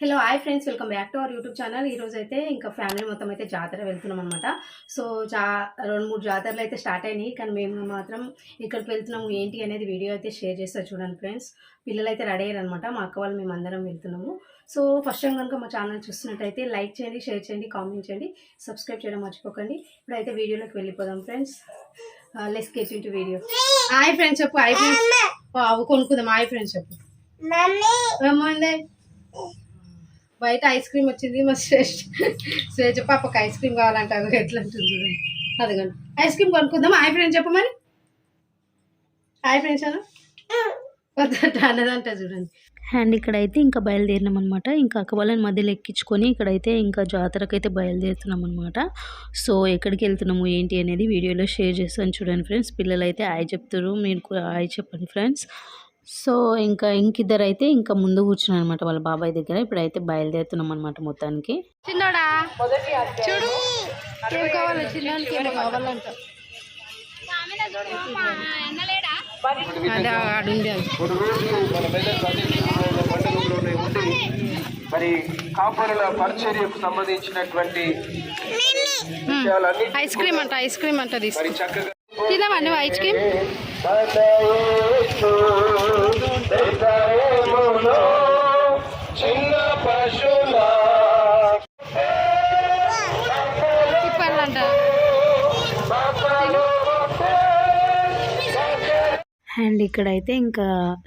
Hello hi friends welcome back to our YouTube channel ఈ రోజు అయితే ఇంకా ఫ్యామిలీ మొత్తం అయితే జాతర వెళ్తున్నాం అనమాట సో జా రెండు మూడు జాతరలు అయితే స్టార్ట్ అయినాయి. కానీ మేము మాత్రం ఇక్కడికి వెళ్తున్నాము ఏంటి అనేది వీడియో అయితే షేర్ చేస్తారు చూడండి ఫ్రెండ్స్ పిల్లలు అయితే రెడీ అయ్యారు అనమాట మా అక్క వాళ్ళు మేము అందరం వెళ్తున్నాము. సో ఫస్ట్ టైం కనుక మా ఛానల్ చూస్తున్నట్టయితే లైక్ చేయండి షేర్ చేయండి కామెంట్ చేయండి. సబ్స్క్రైబ్ చేయడం మర్చిపోకండి. ఇప్పుడైతే వీడియోలోకి వెళ్ళిపోదాం friends let's get into video hi friends చెప్పు. హాయ్ ఫ్రెండ్స్ అవి కొనుక్కుందాం. హాయ్ ఫ్రెండ్స్ చెప్పు. ఏమైంది బయట ఐస్ క్రీమ్ వచ్చింది మా శ్రేష్ఠ శ్రేష్ఠ పాపకు ఐస్ క్రీమ్ కావాలంట ఎట్లా ఉంటుంది చూడండి అదిగోండి. ఐస్ క్రీమ్ కొనుక్కుందాం హాయ్ ఫ్రెండ్స్ చెప్పు మరి. హాయ్ ఫ్రెండ్స్ అన్న వద్దంట అన్నదంట చూడండి. అండ్ ఇక్కడైతే ఇంకా బయలుదేరినాం అనమాట ఇంకా అక్క వాళ్ళని మధ్యలో ఎక్కించుకొని ఇక్కడైతే ఇంకా జాతరకైతే బయలుదేరుతున్నాం అనమాట సో ఎక్కడికి వెళ్తున్నాము ఏంటి అనేది వీడియోలో షేర్ చేస్తాను చూడండి ఫ్రెండ్స్. పిల్లలు అయితే హాయ్ చెప్తారు మీరు కూడా హాయ్ చెప్పండి ఫ్రెండ్స్. సో ఇంకా ఇంకిద్దరు అయితే ఇంకా ముందు కూర్చున్నారు అనమాట వాళ్ళ బాబాయ్ దగ్గర. ఇప్పుడైతే బయలుదేరుతున్నాం అనమాట మొత్తానికి. చిన్నోడా? చూడు. ఏం కావాలి చిన్నోడికి ఏమో కావాలంట అదే ఆడుంది అది. మరి కాపరుల పరిచర్యకు సంబంధించినటువంటి విషయాలన్నీ ఐస్ క్రీమ్ అంట ఐస్ క్రీమ్ అంట తీసుకో. తినవా నువ్వు ఐస్ క్రీమ్? చిన్న అండ్ ఇక్కడైతే ఇంకా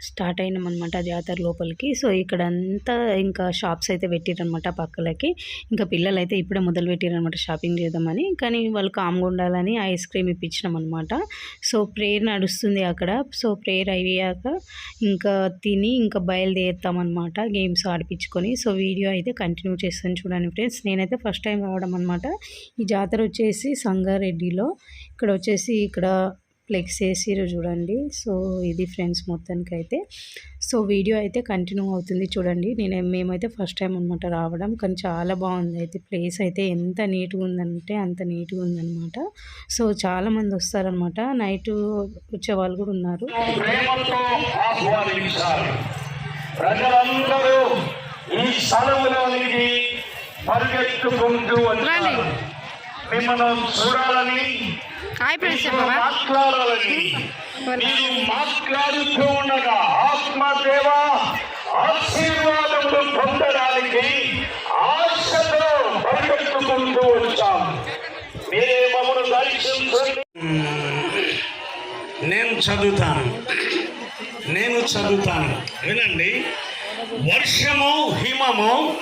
స్టార్ట్ అయినాం అనమాట జాతర లోపలికి. సో ఇక్కడ అంతా ఇంకా షాప్స్ అయితే పెట్టిరనమాట పక్కలకి. ఇంకా పిల్లలు అయితే ఇప్పుడే మొదలు పెట్టిరనమాట షాపింగ్ చేద్దామని. కానీ వాళ్ళు కామ్గా ఉండాలని ఐస్ క్రీమ్ ఇప్పించినాం అనమాట సో ప్రేయర్ నడుస్తుంది అక్కడ. సో ప్రేయర్ అయ్యాక ఇంకా తిని ఇంకా బయలుదేరుతామన్నమాట గేమ్స్ ఆడిపించుకొని. సో వీడియో అయితే కంటిన్యూ చేస్తాను చూడండి ఫ్రెండ్స్. నేనైతే ఫస్ట్ టైం రావడం అనమాట ఈ జాతర వచ్చేసి సంగారెడ్డిలో. ఇక్కడ వచ్చేసి ఇక్కడ ఫ్లెక్స్ వేసిరు చూడండి. సో ఇది ఫ్రెండ్స్ మొత్తానికి అయితే సో వీడియో అయితే కంటిన్యూ అవుతుంది చూడండి. నేను మేమైతే ఫస్ట్ టైం అనమాట రావడం. కానీ చాలా బాగుంది. అయితే ప్లేస్ అయితే ఎంత నీట్గా ఉందంటే అంత నీట్గా ఉందన్నమాట. సో చాలామంది వస్తారనమాట నైట్ వచ్చే వాళ్ళు కూడా ఉన్నారు. ప్రజలందరూ ఈ పరిగెత్తుకుంటూ మిమ్మల్ని చూడాలని మాట్లాడాలని. మీరు మాట్లాడుతూ ఉండగా ఆత్మదేవ ఆశీర్వాదములు పొందడానికి ఆశతో పరిగెత్తుకుంటూ వచ్చాం. మీరే మమ్మల్ని దర్శించండి నేను చదువుతాను. నేను చదువుతాను. వినండి. వర్షము హిమము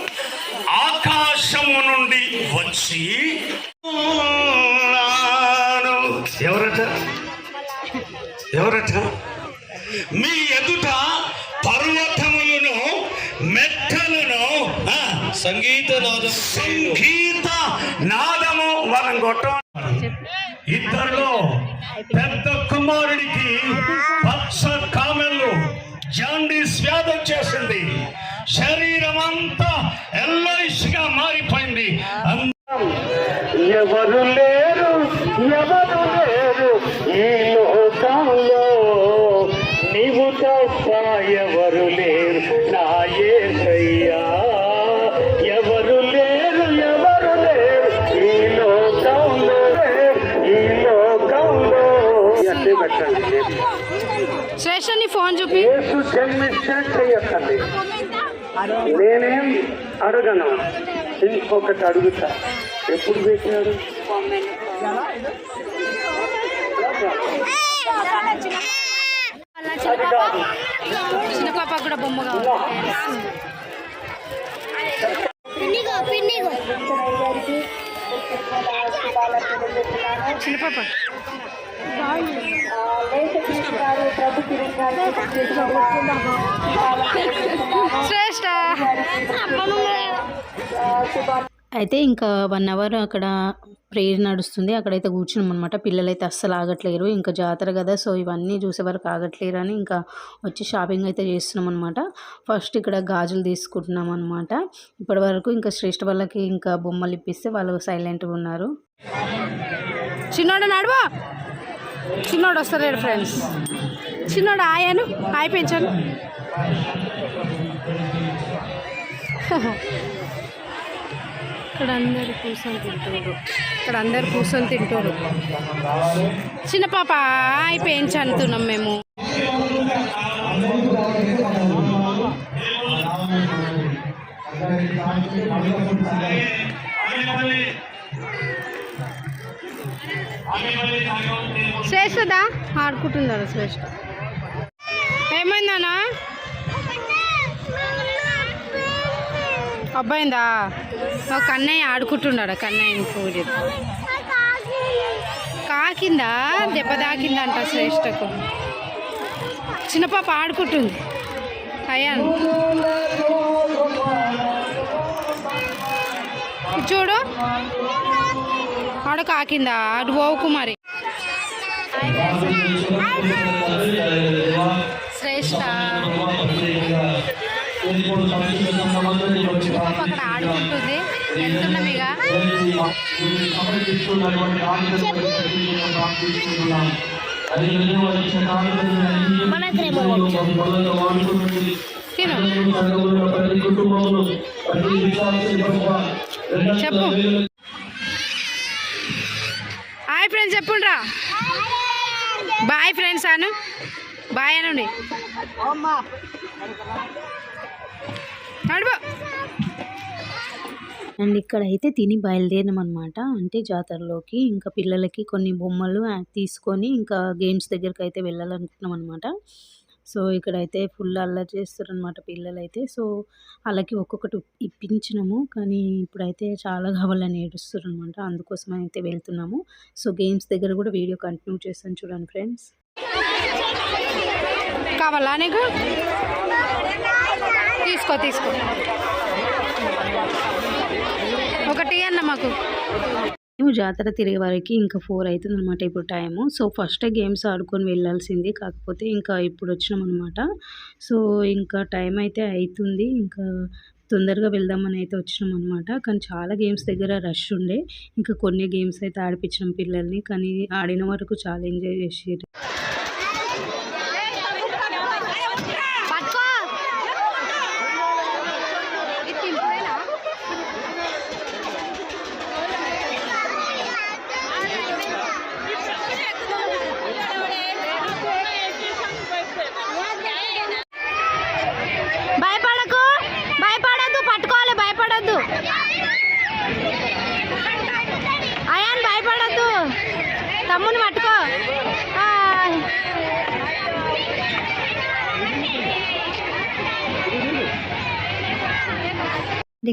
ఆకాశము నుండి వచ్చి ఎవరట? ఎవరట? మీ ఎదుట పర్వతములను మెట్టలను సంగీత నాదం సంగీత నాదము వరం కొట్టం. ఇద్దరిలో పెద్ద కుమారుడికి పచ్చ కామెల్లు జాండీస్ వ్యాధి వచ్చేసింది శరీరం అంతా ఎల్ఐసిగా మారిపోయింది. అంద- ఎవరు లేరు? ఎవరు లేరు? ఈ లోకంలో నీవు తప్ప ఎవరు లేరు? నా యేసయ్యా ఎవరు లేరు? ఎవరు లేరు? ఈ లోకంలో ఈ లోకంలో అంటే పెట్టండి శ్రేష్ఠ నీ ఫోన్ చూపి. యేసు జన్మించినట్టు నేనేం అడగను? ఇంకొకటి అడుగుతా. ఎప్పుడు పెట్టినాడు చిన్న పాప కూడా బొమ్మ కావాలి చిన్న పాప శ్రేష్ఠ అయితే ఇంకా వన్ అవర్ అక్కడ ప్రేయర్ నడుస్తుంది. అక్కడైతే కూర్చున్నాం అనమాట పిల్లలైతే అస్సలు ఆగట్లేరు. ఇంకా జాతర కదా సో ఇవన్నీ చూసే వరకు ఆగట్లేరు అని ఇంకా వచ్చి షాపింగ్ అయితే చేస్తున్నాం అనమాట ఫస్ట్ ఇక్కడ గాజులు తీసుకుంటున్నాం అనమాట ఇప్పటి వరకు ఇంకా శ్రేష్ఠ వాళ్ళకి ఇంకా బొమ్మలు ఇప్పిస్తే వాళ్ళు సైలెంట్గా ఉన్నారు. చిన్నోడు నడువా. చిన్నోడు వస్తలేడు ఫ్రెండ్స్ చిన్నోడు ఆయాను హాయ్ పెంచాను ఇక్కడ అందరు కూర్చొని తింటారు ఇక్కడ అందరు కూర్చొని తింటారు చిన్న పాప అయిపోయించి అంటున్నాం మేము? శ్రేష్ఠదా? ఆడుకుంటున్నారు శ్రేష్ఠ? ఏమైందనా అబ్బాయిందా ఒక కన్నయ్య ఆడుకుంటున్నాడు కన్నయ్య పూజ కాకిందా? దెబ్బ తాకిందంట శ్రేష్ఠకు. చిన్న పాప ఆడుకుంటుంది. అయ్యాను చూడు. ఆడ కాకిందా? అటు పోవుకు మరి. శ్రేష్ఠ. అక్కడ ఆడుకుంటుంది. వెళ్తున్నాం ఇక చెప్పు. హాయ్ ఫ్రెండ్స్ చెప్పుండ్రా. బాయ్ ఫ్రెండ్స్ అను. బాయ్ అనండి. అండ్ ఇక్కడ అయితే తిని బయలుదేరినాం అనమాట అంటే జాతరలోకి ఇంకా పిల్లలకి కొన్ని బొమ్మలు తీసుకొని ఇంకా గేమ్స్ దగ్గరికి అయితే వెళ్ళాలనుకుంటున్నాం అనమాట సో ఇక్కడైతే ఫుల్ అల్లరి చేస్తారనమాట పిల్లలైతే. సో వాళ్ళకి ఒక్కొక్కటి ఇప్పించినాము. కానీ ఇప్పుడైతే చాలా కావాలని ఏడుస్తారు అనమాట అందుకోసం అయితే వెళ్తున్నాము. సో గేమ్స్ దగ్గర కూడా వీడియో కంటిన్యూ చేస్తాను చూడండి ఫ్రెండ్స్. కావాలా నీకు? తీసుకో తీసుకో. ఒకటి అన్న మాకు. మేము జాతర తిరిగే వరకు ఇంకా ఫోర్ అవుతుంది అనమాట ఇప్పుడు టైము. సో ఫస్ట్ గేమ్స్ ఆడుకొని వెళ్ళాల్సింది. కాకపోతే ఇంకా ఇప్పుడు వచ్చినాం అనమాట సో ఇంకా టైం అయితే అవుతుంది ఇంకా తొందరగా వెళ్దామని అయితే వచ్చినాం అనమాట కానీ చాలా గేమ్స్ దగ్గర రష్ ఉండే. ఇంకా కొన్ని గేమ్స్ అయితే ఆడిపించినాం పిల్లల్ని. కానీ ఆడిన వరకు చాలా ఎంజాయ్ చేసేది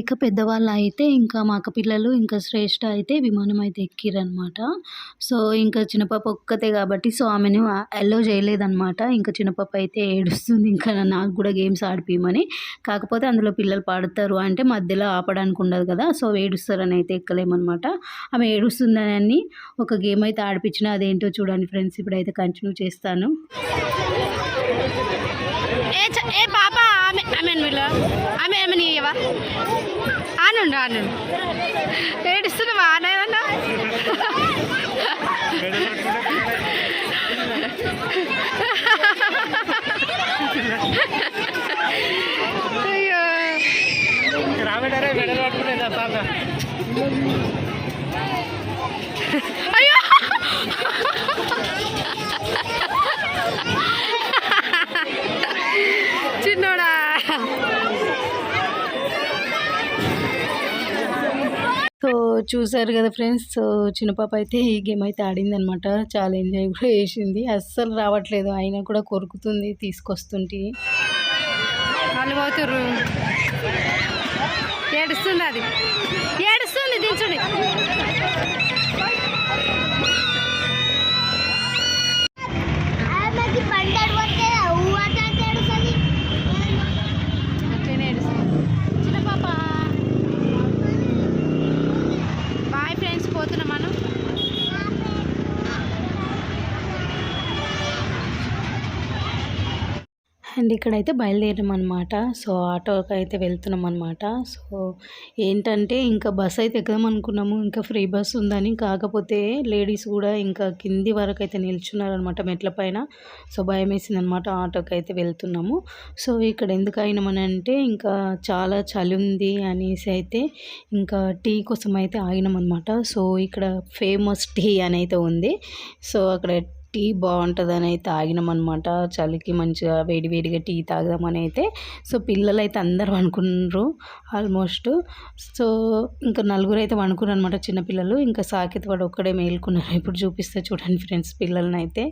ఇక పెద్దవాళ్ళు అయితే ఇంకా మా అక్క పిల్లలు ఇంకా శ్రేష్ఠ అయితే విమానం అయితే ఎక్కిరనమాట సో ఇంకా చిన్నపాప ఒక్కతే కాబట్టి సో ఆమెను అలో చేయలేదన్నమాట. ఇంకా చిన్నపాప అయితే ఏడుస్తుంది. ఇంకా నాకు కూడా గేమ్స్ ఆడిపోయమని. కాకపోతే అందులో పిల్లలు పాడతారు అంటే మధ్యలో ఆపడానికి ఉండదు కదా. సో ఏడుస్తారని అయితే ఎక్కలేమన్నమాట. ఆమె ఏడుస్తుందని ఒక గేమ్ అయితే ఆడిపించిన. అదేంటో చూడండి ఫ్రెండ్స్. ఇప్పుడైతే కంటిన్యూ చేస్తాను. ఏ ఏ పాప ఆమె ఆమె వీళ్ళ ఆమె ఆమె నీయవా ఆనండు ఆనండు సో చూసారు కదా ఫ్రెండ్స్ సో చిన్న పాప అయితే ఈ గేమ్ అయితే ఆడింది అనమాట చాలా ఎంజాయ్ కూడా చేసింది. అస్సలు రావట్లేదు. అయినా కూడా కొరుకుతుంది తీసుకొస్తుంటే. వాళ్ళు పోతుర్రు. ఏడుస్తుంది అది? అండ్ ఇక్కడైతే బయలుదేరాం అనమాట సో ఆటోకి అయితే వెళ్తున్నాం అనమాట సో ఏంటంటే ఇంకా బస్ అయితే ఎక్కదాం అనుకున్నాము ఇంకా ఫ్రీ బస్ ఉందని కాకపోతే లేడీస్ కూడా ఇంకా కింది వరకు అయితే నిల్చున్నారనమాట మెట్ల పైన. సో భయం వేసింది అనమాట ఆటోకి అయితే వెళ్తున్నాము. సో ఇక్కడ ఎందుకు అయినామని అంటే ఇంకా చాలా చలి ఉంది అనేసి అయితే ఇంకా టీ కోసం అయితే ఆగినాం అనమాట సో ఇక్కడ ఫేమస్ టీ అని అయితే ఉంది. సో అక్కడ టీ బాగుంటుందని అయితే అనమాట చలికి మంచిగా వేడి వేడిగా టీ తాగదామని అయితే. సో పిల్లలు అయితే అందరు అనుకున్నారు ఆల్మోస్ట్. సో ఇంకా నలుగురు అయితే అనుకున్నారు అనమాట చిన్నపిల్లలు ఇంకా సాకిత్ వాడు ఒక్కడే మేలుకున్నారు ఇప్పుడు చూపిస్తే చూడండి ఫ్రెండ్స్ పిల్లల్ని అయితే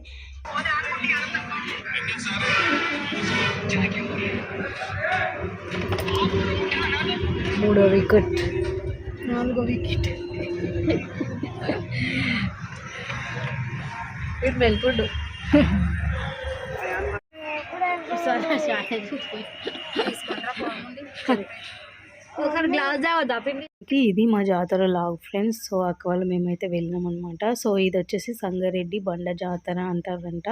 మూడో వికెట్. నాలుగో వికెట్. మెల్కుండు పిండి? ఇది మా జాతర లాగ్ ఫ్రెండ్స్. సో అక్క వాళ్ళు మేమైతే వెళ్ళినాం అనమాట సో ఇది వచ్చేసి సంగారెడ్డి బండ జాతర అంటారంట.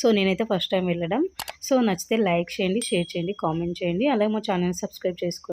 సో నేనైతే ఫస్ట్ టైం వెళ్ళడం. సో నచ్చితే లైక్ చేయండి షేర్ చేయండి కామెంట్ చేయండి. అలాగే మా ఛానల్ సబ్స్క్రైబ్ చేసుకోండి